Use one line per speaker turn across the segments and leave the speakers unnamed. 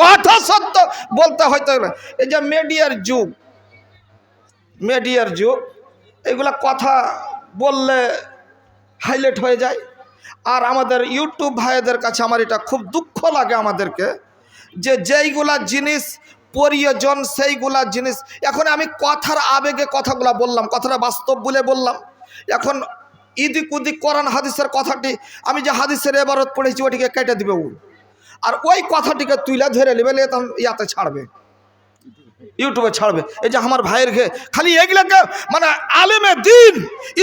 কথা সত্য বলতে হয়তো এই যে মিডিয়ার যুগ মিডিয়ার যুগ, এগুলা কথা বললে হাইলাইট হয়ে যায়। আর আমাদের ইউটিউব ভাইদের কাছে আমার এটা খুব দুঃখ লাগে আমাদেরকে, যে যেইগুলা জিনিস প্রয়োজন, সেইগুলা জিনিস, এখন আমি কথার আবেগে কথাগুলা বললাম, কথাটা বাস্তব বলে বললাম। এখন ইদিক উদিক কোরআন হাদিসের কথাটি, আমি যে হাদিসের এবারত পড়েছি, ওটিকে কেটে দিবে ও। আর ওই কথাটিকে তুইলা ধরে নেবে ইয়াতে ছাড়বে। ইউটিউবে ছাড়বে। এই যে আমার ভাইয়ের ঘে খালি এগুলাকে মানে আলেমের দিন,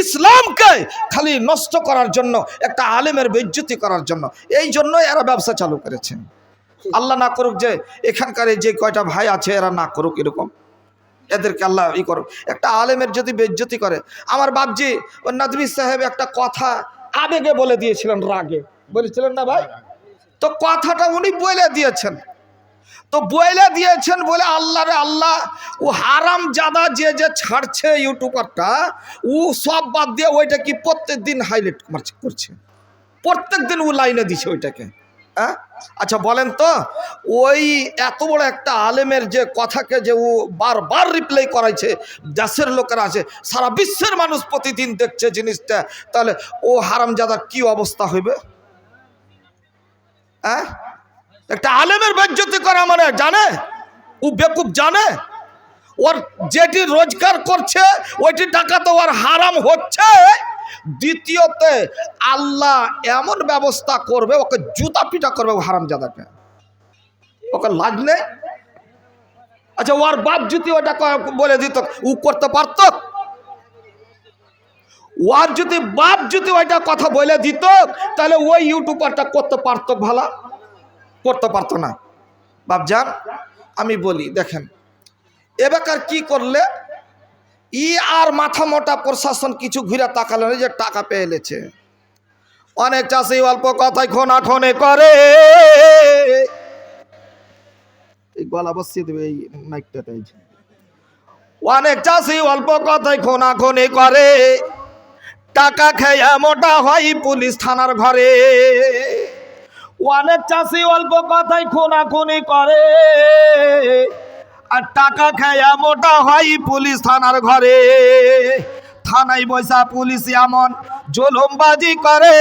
ইসলামকে খালি নষ্ট করার জন্য, একটা আলেমের বেজ্জতি করার জন্য। এই জন্যই এরা ব্যবসা চালু করেছে। আল্লাহ না করুক যে এখানকার যে কয়টা ভাই আছে, এরা না করুক এরকম। এদেরকে আল্লাহ ই করুক। একটা আলেমের যদি বেজ্জতি করে, আমার বাপজি ও নাদবি সাহেব একটা কথা আবেগে বলে দিয়েছিলেন রাগে। বলেছিলেন না ভাই? তো কথাটা উনি বলে দিয়েছেন। তো বইলে দিয়েছেন বলে আল্লাহ রে আল্লাহ, ও হারাম জাদা যে যে ছাড়ছে ইউটিউবারটা ও সব বাদ দিয়ে ওইটা কি প্রত্যেক দিন হাইলাইট করছে প্রত্যেক দিন ও লাইনে দিছে ওইটাকে। হ্যাঁ আচ্ছা বলেন তো, ওই এত বড় একটা আলেমের যে কথাকে যে ও বারবার রিপ্লাই করাইছে, দেশের লোকেরা আছে, সারা বিশ্বের মানুষ প্রতিদিন দেখছে জিনিসটা, তাহলে ও হারামজাদার কি অবস্থা হইবে? হ্যাঁ? একটা আলেমের বেজ্জতি করা মানে জানে? ও বেকুব জানে? ওর যেটি রোজগার করছে, ওইটি টাকা তো ওর হারাম হচ্ছে। দ্বিতীয়তে, আল্লাহ এমন ব্যবস্থা করবে, ওকে জুতা পিটা করবে, ও হারামজাদাকে ওকে লাগলে? আচ্ছা ওর বাপ যদি ওটা বলে দিত, ও করতে পারত? ওর যদি বাপ যদি ওইটা কথা বলে দিত, তাহলে ওই ইউটিউবারটা করতে পারতো ভালো? করতে পারতো না। বাপ যান আমি বলি, দেখেন, এবাকার কি করলে? ই আর মাথা মোটা প্রশাসন কিছু ঘুরে তাকালো না যে টাকা পেয়ে এলেছে অনেক চাষি অল্প কথায় খোনা খনে করে। এই গলা বসিয়ে দেবে এই মাইকটাতে। অনেক চাষি অল্প কথায় খোনা খনি করে। টাকা খেয়ে মোটা হয় পুলিশ থানার ঘরে। অনেক চাষি অল্প কথায় খুনাখুনি করে। আর টাকা খায়া মোটা হয় পুলিশ থানার ঘরে। থানায় বৈশা পুলিশ এমন জুলুমবাজি করে।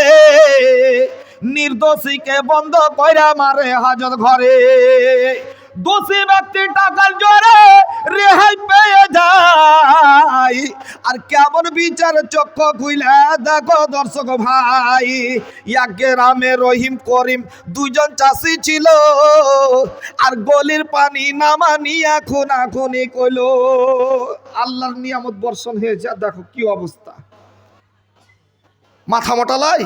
নির্দোষীকে বন্ধ কইরা মারে হাজত ঘরে। দোষী ব্যক্তি টাকার জোরে রেহাই পেয়ে যায়। আর কেমন বিচার চক্ষু খুইলে দেখো দর্শক ভাই এক গ্রামে রহিম, করিম দুজন চাষি ছিল। আর গলির পানি নামা নিয়া খুনা খুনি কইল, আল্লাহর নিয়ামত বর্ষণ হয়েছে দেখো কি অবস্থা। মাথা মোটা লাই?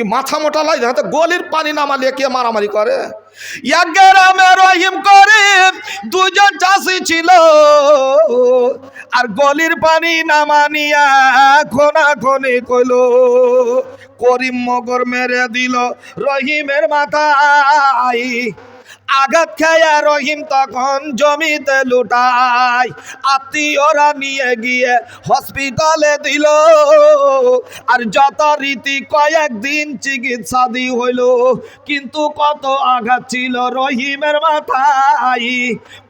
এই মাথা মোটা লাই হাতে গলির পানি নামালিয়ে কে মারামারি করে? রহিম করিম দুজন চাষি ছিল, আর গলির পানি নামানিয়া করিম মগর মেরে দিল রহিমের মাথায়। আঘাত খায়া রহিম তখন জমিতে লুটাই। আত্মীয়রা নিয়ে গিয়ে হসপিটালে দিল। আর যত রীতি কয়েকদিন চিকিৎসা দি হইল। কিন্তু কত আঘাত ছিল রহিমের মাথায়।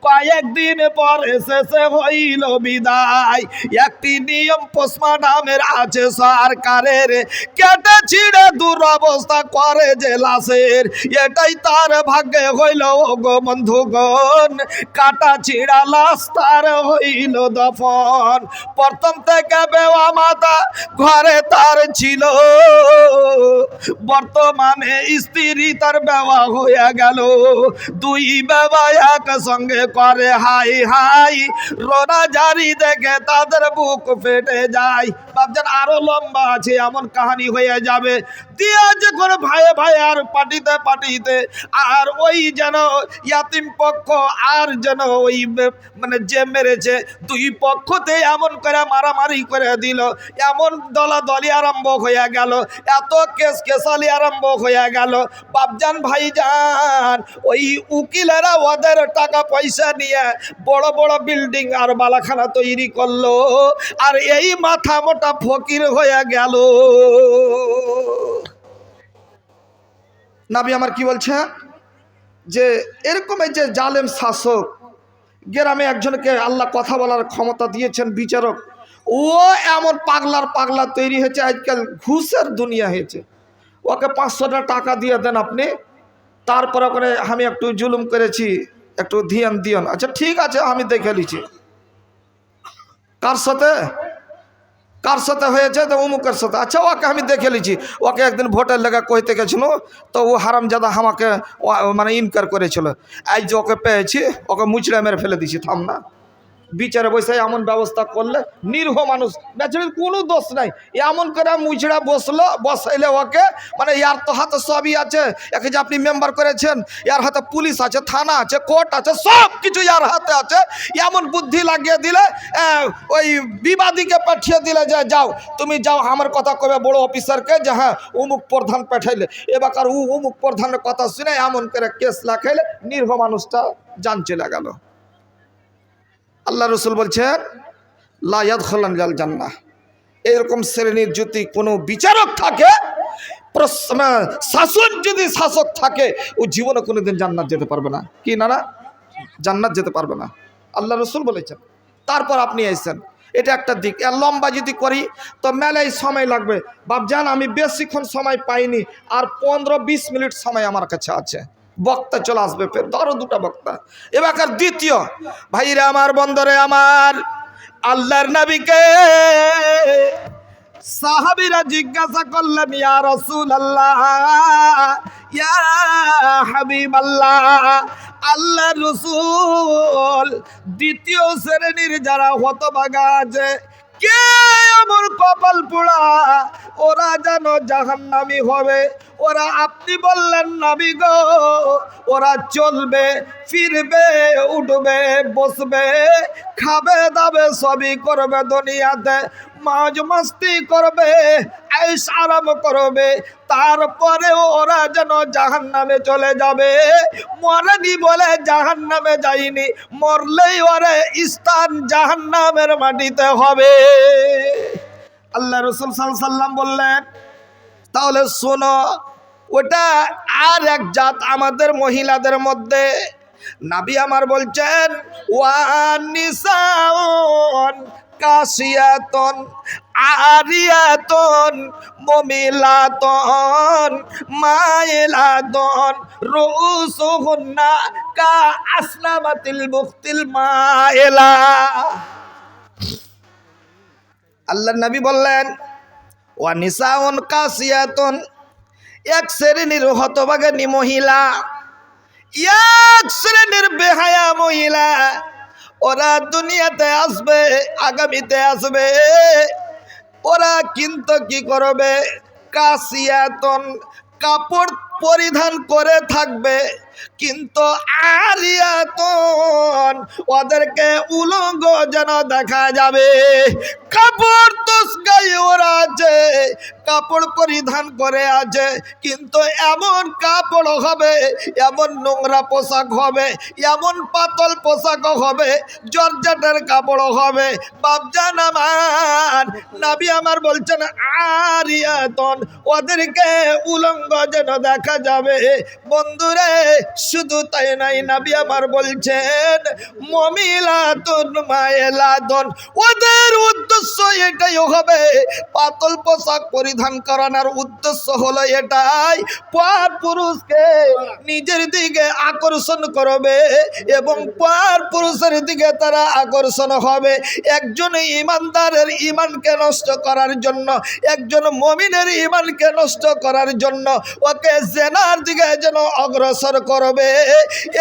কয়েকদিন পরে শেষে হইল বিদায়। একটি নিয়ম পোস্টমার্টামের আছে, সরকারের। কেটে ছিঁড়ে দুরবস্থা করে যে লাশের। এটাই তার ভাগ্যে হইল বন্ধুগণ কাটা ছিঁড়া লাশ তার হইল দফন। প্রথম থেকে বেওয়া মাতা ঘরে তার ছিল। বর্তমানে স্ত্রী তার বেওয়া হয়ে গেল। দুই বেবা এক সঙ্গে করে, হাই হাই। রোনা জারি দেখে তাদের বুক ফেটে যায়। ভাবছেন, আরও লম্বা আছে, এমন কাহানি হয়ে যাবে। দিয়ে যখন ভাইয়ে ভাই আর পাটিতে পাটিতে, আর ওই যেন ইয়াতিম পক্ষ আর যেন ওই মানে যে মেরেছে, দুই পক্ষতে এমন করে মারামারি করে দিল। এমন দলা দলাদলি আরম্ভ হয়ে গেল। এত কেস কেসালি আরম্ভ হয়ে গেল। বাপজান ভাইজান, ওই উকিলেরা ওদের টাকা পয়সা নিয়ে বড় বড় বিল্ডিং আর বালাখানা তৈরি করল। আর এই মাথা মোটা ফকির হয়ে গেল। নাবি আমার কি বলছে? যে এরকম এই যে জালেম শাসক, গ্রামে একজনকে আল্লাহ কথা বলার ক্ষমতা দিয়েছেন বিচারক, ও এমন পাগলার পাগলা তৈরি হয়েছে, আজকাল ঘুষের দুনিয়া হয়েছে। ওকে পাঁচশোটা টাকা দিয়ে দেন আপনি, তারপর ওখানে আমি একটু জুলুম করেছি, একটু ধিয়ান দিয়ন আচ্ছা ঠিক আছে, আমি দেখে নিছি কার সাথে? কার সাথে হয়েছে? তো অমুকের সাথে। আচ্ছা ওকে আমি দেখে লিছি। ওকে একদিন ভোটের লেগে কইতে গেছিল, তো ও হারামজাদা আমাকে মানে ইনকার করেছিল। আজ যে ওকে পেয়েছি, ওকে মুচড়ে মেরে ফেলে দিছি, থাম না। বিচারে বসে এমন ব্যবস্থা করলে নিরীহ মানুষ বেচারির কোনো দোষ নাই। এমন করে মুচড়া বসল, বসাইলে ওকে মানে ইয়ার তো হাতে সবই আছে, একে যে আপনি মেম্বার করেছেন, ইয়ার হাতে পুলিশ আছে, থানা আছে কোর্ট আছে, সব কিছু ইয়ার হাতে আছে। এমন বুদ্ধি লাগিয়ে দিলে ওই বিবাদীকে পাঠিয়ে দিলে যে, যাও, তুমি যাও, আমার কথা কবে বড় অফিসারকে যে হ্যাঁ অমুক প্রধান পাঠাইলে। এবার উ অমুক প্রধানের কথা শুনে এমন করে কেস লাখাইলে নিরীহ মানুষটা জান চলে গেল। আল্লাহ রসুল বলছেন লায়াদ খোলান জাল জান্না এরকম শ্রেণির যদি কোনো বিচারক থাকে শাসক যদি শাসক থাকে, ও জীবনে কোনোদিন জান্নাত যেতে পারবে না। কি না না জান্নাত যেতে পারবে না। আল্লাহ রসুল বলেছেন। তারপর আপনি এসেছেন এটা একটা দিক। আর লম্বা যদি করি, তো মেলায় সময় লাগবে। বাবজান আমি বেশিক্ষণ সময় পাইনি, আর পনেরো বিশ মিনিট সময় আমার কাছে আছে। বক্তা চলে আসবে, ফের ধরো দুটা বক্তা। এবার দ্বিতীয়, ভাইরা আমার বন্দরে আমার আল্লাহর নবীকে সাহাবিরা জিজ্ঞাসা করলেন, ইয়া রসুল আল্লাহ ইয়া হাবিব আল্লাহ আল্লাহ রসুল দ্বিতীয় শ্রেণির যারা হতভাগা আছে কে আমার কপাল পোড়া? ওরা যেন জাহান্নামি হবে। ওরা আপনি বললেন নামি গো, ওরা চলবে, ফিরবে, উঠবে, বসবে, খাবে দাবে সবই করবে দুনিয়াতে, মাঝ মাস্তি করবে আইস আরাম করবে। তারপরে ওরা যেন জাহান নামে চলে যাবে। মরেনি বলে জাহান নামে যায়নি। মরলেই ওরে স্থান জাহান নামের মাটিতে হবে। আল্লাহ রসুল সাল্লাম বললেন, তাহলে শোনো, ওটা আর এক জাত আমাদের মহিলাদের মধ্যে। নাবি আমার বলছেন ওয়ান নিসাউন কাশিয়াতন, আরিয়াতন, মমিলাতন মাইলাতন রুসুহুন্না, কা আসনামাতিল মুখতিল মায়েলা। আল্লাহ নবী বললেন, ওয়া নিসাউন কাসিয়াতুন এক শ্রেণির হতভাগানী মহিলা, এক শ্রেণির বেহায়া মহিলা ওরা দুনিয়াতে আসবে, আগামীতে আসবে। ওরা কিন্তু কি করবে? কাসিয়াতন কাপড় পরিধান করে থাকবে, কিন্তু আরিয়াতন ওদেরকে উলঙ্গ যেন দেখা যাবে। কাপড় তো গায়ে ওরা আছে কাপড় পরিধান করে আছে, কিন্তু এমন কাপড় হবে, এমন নোংরা পোশাক হবে, এমন পাতল পোশাক হবে, জর্জাটের কাপড় হবে। বাবজান আমার, নাবি আমার বলছেন, আরিয়াতন, ওদেরকে উলঙ্গ যেন দেখা যাবে। বন্ধুরে, শুধু তাই নাই, নাবি আমার বলছেন, মমিলাতুন মায়েলাদন, ওদের উদ্দেশ্য এটাই হবে, পাতল পোশাক পরিধান করানোর উদ্দেশ্য হলো এটাই। পার পুরুষকে নিজের দিকে আকর্ষণ করবে এবং পার পুরুষের দিকে তারা আকর্ষণ হবে। একজন ইমানদারের ইমানকে নষ্ট করার জন্য, একজন মমিনের ইমানকে নষ্ট করার জন্য ওকে জেনার দিকে যেন অগ্রসর করবে।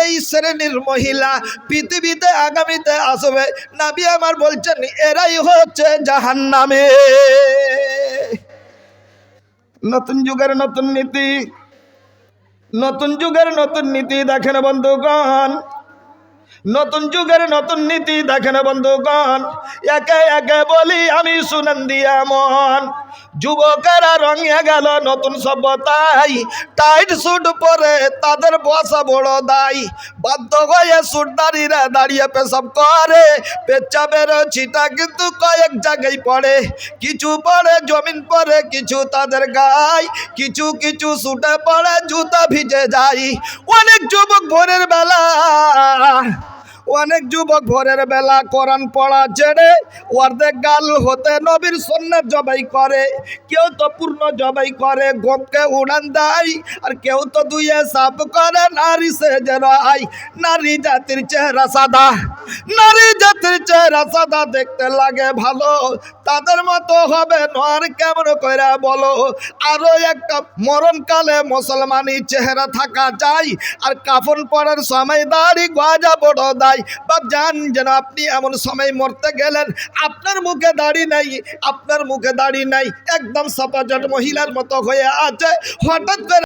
এই শ্রেণির মহিলা পৃথিবীতে আগামীতে আসবে। নাবি আমার বলছেন, এরাই হচ্ছে জাহান্নামে। নতুন যুগের নতুন নীতি। নতুন যুগের নতুন নীতি দেখেন বন্ধুগণ। নতুন যুগের নতুন নীতি দেখেন বন্ধুগণ। একে একে বলি আমি সুনন্দিয়া দিয়া মন যুবকেরা রঙিয়ে গেল নতুন সভ্যতাই টাইট স্যুট পরে তাদের বসা বড় দায়। বাধ্য হয়ে স্যুট দাঁড়িয়ে পেশাব করে। পেচ্ছাবের ছিটা কিন্তু কয়েক জায়গায় পড়ে। কিছু পড়ে জমিন পড়ে কিছু তাদের গায়। কিছু কিছু স্যুটে পড়ে, জুতা ভিজে যায়। অনেক যুবক ভোরের বেলা অনেক যুবক ভোরের বেলা কোরআন পড়া ছেড়ে অর্ধেক গাল হতে নবীর সন্ন্যার জবাই করে। কেউ তো পূর্ণ জবাই করে, গোপকে উড়ান দেয়, আর কেউ তো দুইয়ে সাপ করে, নারী সে জেরাই নারী জাতির চেহারা সাদা, নারী জাতির চেহারা সাদা দেখতে লাগে ভালো। তাদের মতো হবে নর কেমন করে বলো। আরও একটা মরণকালে মুসলমানি চেহারা থাকা চাই আর কাফন পরার সময় দাড়ি গজা বড় দায়। বাপ জান, যেন আপনি এমন সময় মরতে গেলেন। আপনার মুখে দাড়ি নাই, আপনার মুখে দাড়ি নাই। একদম সাপাজট মহিলার মতো হয়ে আছে। হঠাৎ করে